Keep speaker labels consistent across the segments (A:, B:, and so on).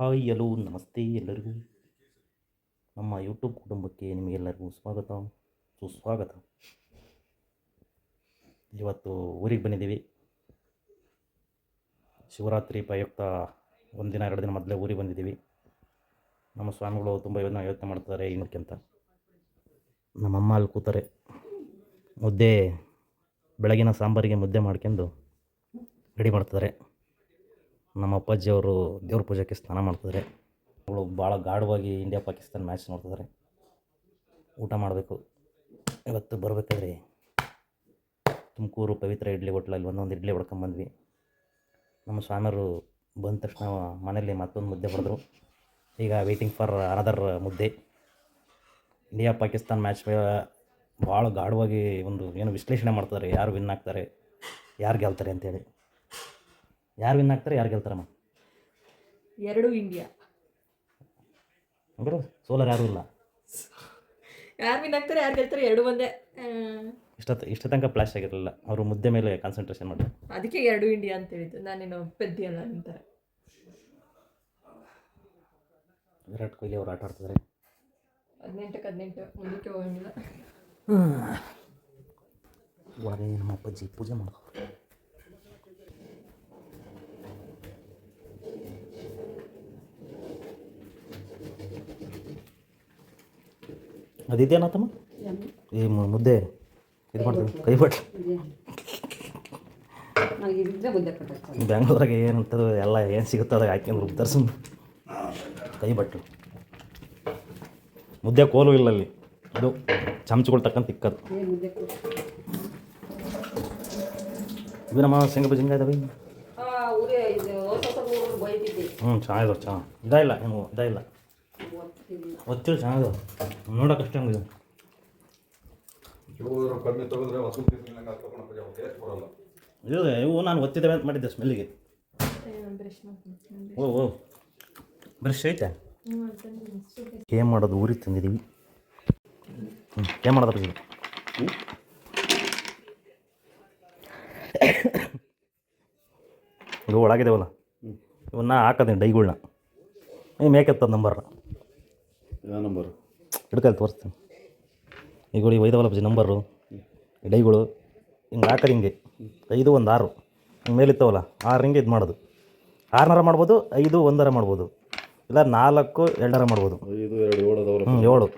A: Hi, hello, ನಮಸ್ತೆ ಎಲ್ಲರಿಗೂ. ನಮ್ಮ ಯೂಟ್ಯೂಬ್ ಕುಟುಂಬಕ್ಕೆ ನಿಮಗೆಲ್ಲರಿಗೂ ಸ್ವಾಗತ. ಸುಸ್ವಾಗತ. ಇವತ್ತು ಊರಿಗೆ ಬಂದಿದ್ದೀವಿ. ಶಿವರಾತ್ರಿ ಪ್ರಯುಕ್ತ ಒಂದಿನ, ಎರಡು ದಿನ ಮೊದಲೇ ಊರಿಗೆ ಬಂದಿದ್ದೀವಿ. ನಮ್ಮ ಸ್ವಾಮಿಗಳು ತುಂಬ ಯೋಚನೆ ಯೋಚನೆ ಮಾಡ್ತಾರೆ ಏನಕ್ಕೆ ಅಂತ. ನಮ್ಮಮ್ಮ ಅಲ್ಲಿ ಕೂತಾರೆ ಮುದ್ದೆ, ಬೆಳಗಿನ ಸಾಂಬಾರಿಗೆ ಮುದ್ದೆ ಮಾಡ್ಕೊಂಡು ರೆಡಿ ಮಾಡ್ತಾರೆ ನಮ್ಮ ಅಪ್ಪಾಜಿಯವರು ದೇವ್ರ ಪೂಜೆಗೆ ಸ್ನಾನ ಮಾಡ್ತಿದ್ದಾರೆ ಅವಳು ಭಾಳ ಗಾಢವಾಗಿ ಇಂಡಿಯಾ ಪಾಕಿಸ್ತಾನ ಮ್ಯಾಚ್ ನೋಡ್ತಿದ್ದಾರೆ ಊಟ ಮಾಡಬೇಕು. ಇವತ್ತು ಬರಬೇಕಾದ್ರೆ ತುಮಕೂರು ಪವಿತ್ರ ಇಡ್ಲಿ ಹೋಟ್ಲಲ್ಲಿ ಒಂದೊಂದು ಇಡ್ಲಿ ಹೊಡ್ಕೊಂಬಂದ್ವಿ ನಮ್ಮ ಸ್ವಾಮಿಯವರು ಬಂದ ತಕ್ಷಣ ಮನೇಲಿ ಮತ್ತೊಂದು ಮುದ್ದೆ ಬರೆದ್ರು ಈಗ ವೇಟಿಂಗ್ ಫಾರ್ ಅನದರ್ ಮುದ್ದೆ. ಇಂಡಿಯಾ ಪಾಕಿಸ್ತಾನ್ ಮ್ಯಾಚ್ ಭಾಳ ಗಾಢವಾಗಿ ಒಂದು ಏನು ವಿಶ್ಲೇಷಣೆ ಮಾಡ್ತಾರೆ ಯಾರು ವಿನ್ ಆಗ್ತಾರೆ, ಯಾರು ಗೆಲ್ತಾರೆ ಅಂತೇಳಿ. ಯಾರು ವಿನ್ ಆಗ್ತಾರೆ ಯಾರು ಗೆಲ್ತಾರಮ್ಮ
B: ಎರಡು ಇಂಡಿಯಾ
A: ಅಂದ್ರೆ ಸೋಲರ್ ಯಾರು ಇಲ್ಲ.
B: ಯಾರು ವಿನ್ ಆಗ್ತಾರೆ ಯಾರು ಗೆಲ್ತಾರೆ ಎರಡು ಒಂದೇ.
A: ಇಷ್ಟೊತ್ತು ಇಷ್ಟ ತನಕ ಫ್ಲಾಶ್ ಆಗಿರಲಿಲ್ಲ. ಅವರು ಮುದ್ದೆ ಮೇಲೆ ಕಾನ್ಸಂಟ್ರೇಷನ್ ಮಾಡಿದ್ರು
B: ಅದಕ್ಕೆ ಎರಡು ಇಂಡಿಯಾ ಅಂತ ಹೇಳಿದ್ದು. ನಾನೇನು ಪೆದ್ದಿ ಅಲ್ಲ ಅಂತಾರೆ.
A: ವಿರಾಟ್ ಕೊಹ್ಲಿ ಅವರು ಆಟ ಆಡ್ತಿದ್ದಾರೆ
B: ಹದಿನೆಂಟಕ್ಕೆ ಹದಿನೆಂಟು ಮುಂದಕ್ಕೆ ಹೋಗಂಗಿಲ್ಲ.
A: ವಾರೇ ನಮ್ಮ ಅಪ್ಪಾಜಿ ಪೂಜೆ ಮಾಡೋದು ತಮ್ಮ? ಈ ಮುದ್ದೆ ಇದು ಮಾಡ್ತೀವಿ ಕೈ ಬಟ್
C: ಇದ್ರೆ ಏನು ಅಂತದು
A: ಬೆಂಗಳೂರಾಗೆ ಎಲ್ಲ ಏನು ಸಿಗುತ್ತೋ ಅದಾಗ ಹಾಕ್ಕೊಂಡು ರುಬ್ತಾರೆ ಸುಮ್ಮನೆ ಕೈ ಬಟ್ಟು ಮುದ್ದೆ ಕೋಲು ಇಲ್ಲ ಅಲ್ಲಿ. ಇದು ಚಮಚಗಳು ತಕ್ಕಂತ ತಿಕ್ಕದು ಇದು ನಮ್ಮ ಶೇಂಗಾ ಬೀಜ ಹಿಂಗೆ ಇದಾವೆ ಹ್ಞೂ ಚೆನ್ನಾಗಿದೆ ಚೆನ್ನಾಗಿ ಇದಾಯಿಲ್ಲ ಏನು ಇದಾಯಿಲ್ಲ ಒತ್ತಿಳು ಚೆನ್ನಾಗ ನೋಡೋಕೆ ಹಂಗಿದೆ.
D: ಟೇಸ್ಟ್ ಬರಲ್ಲ.
A: ಇದು ಇವು ನಾನು ಒತ್ತಿದ್ದೇವೆ ಅಂತ ಮಾಡಿದ್ದೆ ಸ್ಮೆಲ್ಲಿಗೆ. ಓ ಓ. ಬ್ರಷ್ ಐತೆ? ಏನು ಮಾಡೋದು ಊರಿಗೆ ತಂದಿದ್ದೀವಿ. ಹ್ಞೂ ಏನು ಮಾಡೋದು ಅಪ್ಪಾಜಿ ಇದು ಒಳಗಿದೇವಲ್ಲ? ಇವನ್ನ ಹಾಕೋದೀನಿ ಡೈಗಳ್ನ. ಈ ಮೇಕೆತ್ತದ
D: ನಂಬರ್ನ. ನಂಬರ್
A: ಹಿಡ್ಕಲ್ಲಿ ತೋರಿಸ್ತೀನಿ. ಈಗ ಈ ಒಯ್ದವಲ್ಲ ಅಪ್ಪಾಜಿ ನಂಬರು ಡೈಗಳು ಹಿಂಗೆ ಹಾಕೋದು ಹಿಂಗೆ. ಐದು ಒಂದು ಆರು. ಹಿಂಗೆ ಮೇಲಿತ್ತವಲ್ಲ ಆರು ಹಿಂಗೆ ಇದು ಮಾಡೋದು. ಆರನಾರ ಮಾಡ್ಬೋದು ಐದು ಒಂದರ ಮಾಡ್ಬೋದು. ಇಲ್ಲ ನಾಲ್ಕು ಎರಡರ ಮಾಡ್ಬೋದು.
D: ಐದು ಎರಡು ಏಳು
A: ಹ್ಞೂ ಏಳು.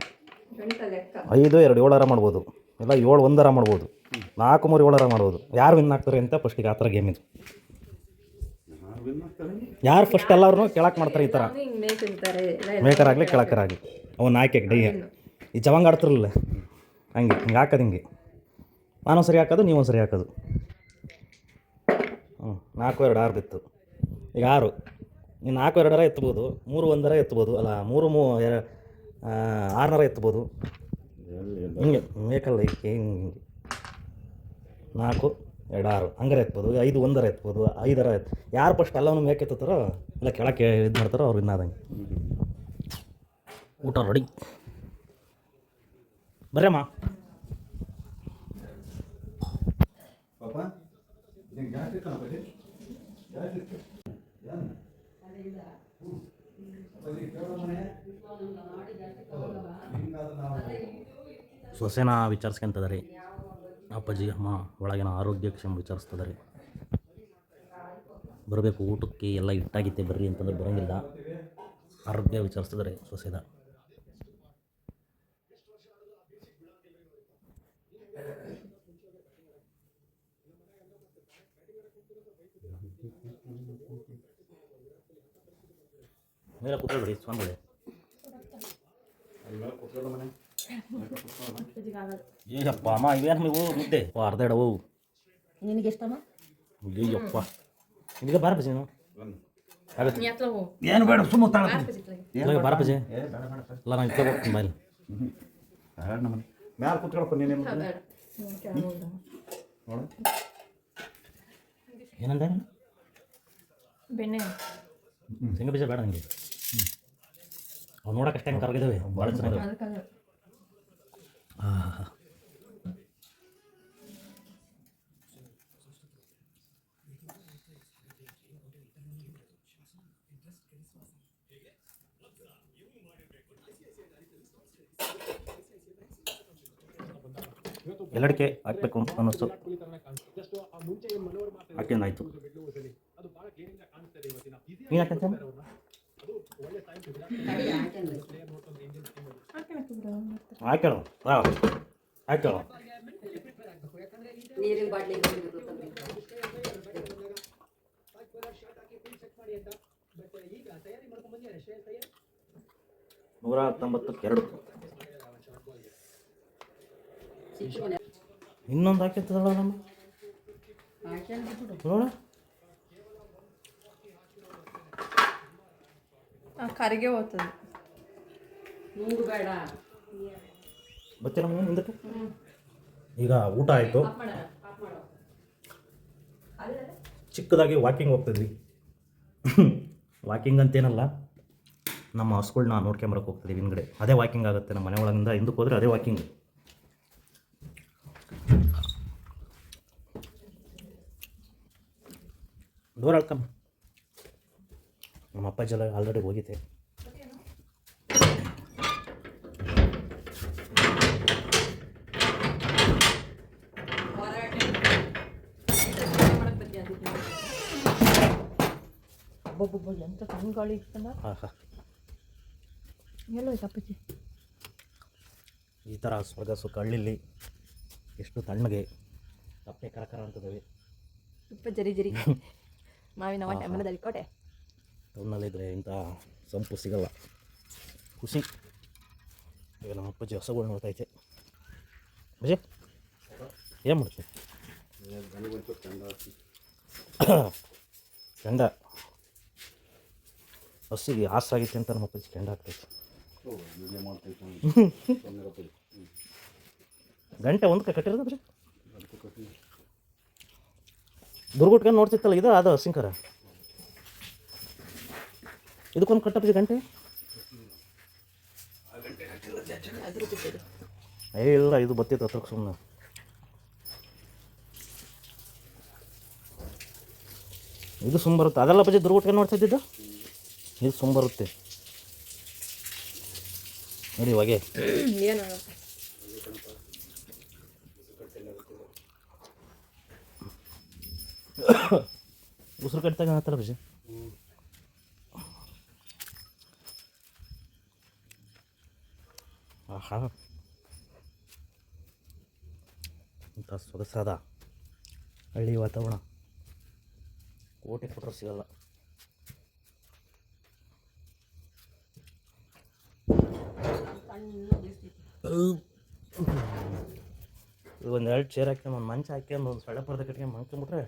A: ಐದು ಎರಡು ಏಳರ ಮಾಡ್ಬೋದು. ಇಲ್ಲ ಏಳು ಒಂದರ ಮಾಡ್ಬೋದು. ನಾಲ್ಕು ಮೂರು ಏಳರ ಮಾಡ್ಬೋದು. ಯಾರು ವಿನ್ ಆಗ್ತಾರೆ ಅಂತ ಫಸ್ಟಿಗೆ ಆ ಥರ ಗೇಮ್ ಇದು. ಯಾರು ಫಸ್ಟ್ ಎಲ್ಲರೂ ಕೆಳಕ್ಕೆ ಮಾಡ್ತಾರೆ ಈ ಥರ ಮೇಕರ್ ಆಗ್ಲಿ ಕೆಳಕರಾಗಲಿ. ಅವನ್ನ ಹಾಕಿ ಡೈ ಈ ಜವಂಗ ಆಡ್ತಿರಲಿಲ್ಲ ಹಂಗೆ ಹಿಂಗೆ ಹಾಕೋದು ಹಿಂಗೆ. ನಾನೊಂದು ಸರಿ ಹಾಕೋದು ನೀವೊಂದು ಸರಿ ಹಾಕೋದು. ಹ್ಞೂ ನಾಲ್ಕು ಎರಡು ಆರು ಬಿತ್ತು. ಈಗ ಆರು. ನೀನು ನಾಲ್ಕು ಎರಡರ ಎತ್ಬೋದು. ಮೂರು ಒಂದರ ಎತ್ಬೋದು. ಅಲ್ಲ ಮೂರು ಮೂ ಎರ- ಆರನರ ಎತ್ಬೋದು. ಹಿಂಗೆ ಮೇಕಲ್ಲ ಹಿಂಗೆ ಹಿಂಗೆ. ನಾಲ್ಕು. ಎರಡು ಆರು ಹಂಗಾರೆ ಎತ್ಬೋದು ಐದು ಒಂದರ ಎತ್ಬೋದು ಐದರ ಎತ್ ಯಾರು ಫಸ್ಟ್ ಎಲ್ಲವನ್ನೂ ಮೇಕೆ ಎತ್ತುತ್ತಾರೋ ಇಲ್ಲ ಕೆಳಕ್ಕೆ ಇದು ಮಾಡ್ತಾರೋ ಅವ್ರು ಇನ್ನಾದಂಗೆ. ಊಟ ರೆಡಿ ಬರ್ರಮ್ಮ
D: ಸೊಸೆನ ವಿಚಾರಿಸ್ಕೊಂತದ ರೀ ಅಪ್ಪಾಜಿ,
A: ಅಮ್ಮ, ಒಳಗಿನ ಆರೋಗ್ಯ ಕ್ಷೇಮ ರೀ ಬರಬೇಕು, ಊಟಕ್ಕೆ ಎಲ್ಲ ಇಟ್ಟಾಗಿತ್ತೆ ಬರ್ರಿ ಅಂತಂದ್ರೆ ಬರೋಂಗಿಲ್ಲ. ಆರೋಗ್ಯ ವಿಚಾರಿಸ್ತಿದ್ದಾರೆ ಸೊಸೆದ. ಮೇಲೆ ಕೂತ್ಕೊಳ್ರಿ ಸ್ವಾಮಿಗಳೇ. ಏಯಪ್ಪ ಅಮ್ಮ ಇವೇನು ಇವು ಮುದ್ದೆ? ಓ ಅರ್ಧ ಇಡವು
C: ನಿನಗೆ ಎಷ್ಟಮ್ಮ
A: ಅಯ್ಯಪ್ಪ ನಿನಗೆ ಬಾರ ನಾವು
D: ಏನು ಬೇಡ ಸುಮ್ಮ
A: ಬಾರ ಬಜಿ ಇಲ್ಲ ನಾನು ಇಟ್ಕೊಂಡು ಹೋಗ್ತೀನಿ ಬಾಯಲ್ಲಿ
D: ಮ್ಯಾಲೆ ಕೂತ್ಕೊಳಪ್ಪ. ನೋಡು
A: ಏನಂದ?
B: ಬೆಣ್ಣೆ.
A: ಶೇಂಗಾ ಬೀಜ ಬೇಡ ನನಗೆ ಅವ್ನು ನೋಡಕ್ಕೆ ಅಷ್ಟೇ ಕರಗಿದಾವೆ ಭಾಳ ಆಹಾ. ಎಲ್ಲಡಿಕೆ ಹಾಕ್ಬೇಕು ಅಂತ ಅನ್ನಿಸ್ತು. ಹಾಕಿಂದಾಯ್ತು ನೀನು ಹಾಕಂತ ಹಾಕ್ಯಾಳ ಹಾಕ್ಯಾಳ
C: ನೀರಿನ ಬಾಟ್ಲಿ
A: ನೂರ ಹತ್ತೊಂಬತ್ತಕ್ಕೆ ಎರಡು. ಇನ್ನೊಂದು ಹಾಕಿರ್ತದಲ್ಲ ನಮ್ಮ? ನೋಡ
B: ಕರಿಗೆ ಹೋಗ್ತದೆ.
C: ಮೂರು ಬೇಡ.
A: ಬರ್ತೀರ ಮುಂದಕ್ಕೆ ಈಗ ಊಟ ಆಯಿತು. ಚಿಕ್ಕದಾಗಿ ವಾಕಿಂಗ್ ಹೋಗ್ತಿದ್ವಿ. ವಾಕಿಂಗ್ ಅಂತೇನಲ್ಲ ನಮ್ಮ ಹಸ್ಗಳ್ನ ನೋಡ್ಕೊಂಬರಕ್ಕೆ ಹೋಗ್ತಿದ್ವಿ ಹಿಂದ್ಗಡೆ. ಅದೇ ವಾಕಿಂಗ್ ಆಗುತ್ತೆ ನಮ್ಮ ಮನೆ ಒಳಗಿಂದ ಹಿಂದಕ್ಕೆ ಹೋದರೆ ಅದೇ ವಾಕಿಂಗ್ ದೂರ ಹೇಳ್ಕಮ್ಮ ನಮ್ಮ ಅಪ್ಪಾಜಿ ಎಲ್ಲ ಆಲ್ರೆಡಿ ಹೋಗಿದ್ದೆ.
B: ಒಬ್ಬೊಬ್ಬ ಎಂತ ಸಣ್ಣ ಗಾಳಿ ಇರ್ತಲ್ಲ
A: ಹಾಂ ಹಾಂ.
B: ಎಲ್ಲೋ ಅಪ್ಪಾಜಿ?
A: ಈ ಥರ ಸ್ವರ್ಗ ಸುಖ ಹಳ್ಳಿಲಿ ಎಷ್ಟು ತಣ್ಣಗೆ ತಪ್ಪೆ ಕರಕರ ಅಂತದವೆ
B: ತುಪ್ಪ ಜರಿ ಜರಿ. ಮಾವಿನ ವಾಟೆ ಮನದಲ್ಲಿ ಕೋಟೆ
A: ಟೌನಲ್ಲಿದ್ದರೆ ಇಂಥ ಸಂಪು ಸಿಗಲ್ಲ. ಖುಷಿ. ಈಗ ನಮ್ಮ ಅಪ್ಪಾಜಿ ಹೊಸಗಳು ನೋಡ್ತೈತೆ ಬಜೆ ಏನು ಮಾಡ್ತೀವಿ ಕೆಂಡ ಹಸಿಗೆ ಆಸಾಗೈತೆ ಅಂತ ನಮ್ಮ ಅಪ್ಪಾಜಿ ಕೆಂಡ ಆಗ್ತೈತಿ ಗಂಟೆ ಒಂದಕ್ಕೆ ಕಟ್ಟಿರೋದ್ರಿ ದುರ್ಗುಟ್ಕೊಂಡು ನೋಡ್ತಿತ್ತಲ್ಲ ಇದು? ಅದು ಹಸಿಂಕರ. ಇದಕ್ಕೊಂದು ಕಟ್ಟಪ್ಪ ಗಂಟೆ? ಏ ಇಲ್ಲ ಇದು ಬತ್ತಿತ್ತು ಹತ್ರಕ್ಕೆ ಸುಮ್ಮನೆ ಇದು ಸುಮ್ಮ ಬರುತ್ತೆ. ಅದೆಲ್ಲ ಬಜೆ ದುರ್ಗುಟ್ಕೊಂಡು ನೋಡ್ತಾ ಇದ್ದಿದ್ದು ಇದು ಸುಮ್ ಬರುತ್ತೆ ನೋಡಿ ಹೊಗೆ
B: ಏನು
A: ಉಸಿರು ಕಟ್ಟಾಗ ಆತರ ಬಿಸಿ ಆಹಾ ಇಂಥ ಸೊಗಸಾದ ಹಳ್ಳಿ ವಾತಾವರಣ ಕೋಟೆ ಕೊಟ್ಟರು ಸಿಗಲ್ಲ ಒಂದು ಎರಡು ಚೇರ್ ಹಾಕ್ಕೊಂಡು ಒಂದು ಮಂಚ ಹಾಕ್ಯಂಡು ಒಂದು ಸೊಳ್ಳೆ ಪರ್ದೆ ಕಟ್ಕೊಂಡು ಮನ್ಕೊಂಬಿಟ್ರೆ